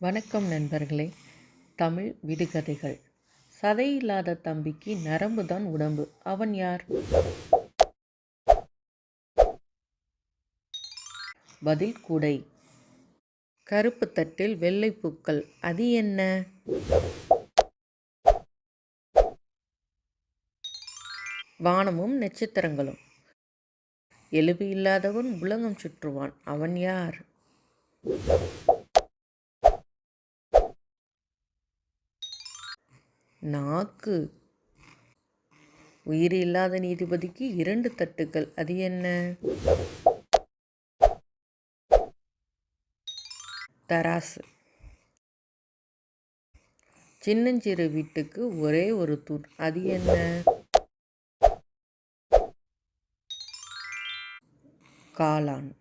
வணக்கம் நண்பர்களே. தமிழ் விடுகதைகள். சதை இல்லாத தம்பிக்கு நரம்பு தான் உடம்பு. அவன் யார்? பதில் குடை. கருப்பு தட்டில் வெள்ளை பூக்கள். அது என்ன? வானமும் நட்சத்திரங்களும். எலும்பு இல்லாதவன் உலகம் சுற்றுவான். அவன் யார்? நாக்கு. உயிர் இல்லாத நீதிபதிக்கு இரண்டு தட்டுக்கள். அது என்ன? தராசு. சின்னஞ்சிறு வீட்டுக்கு ஒரே ஒரு தூண். அது என்ன? காளான்.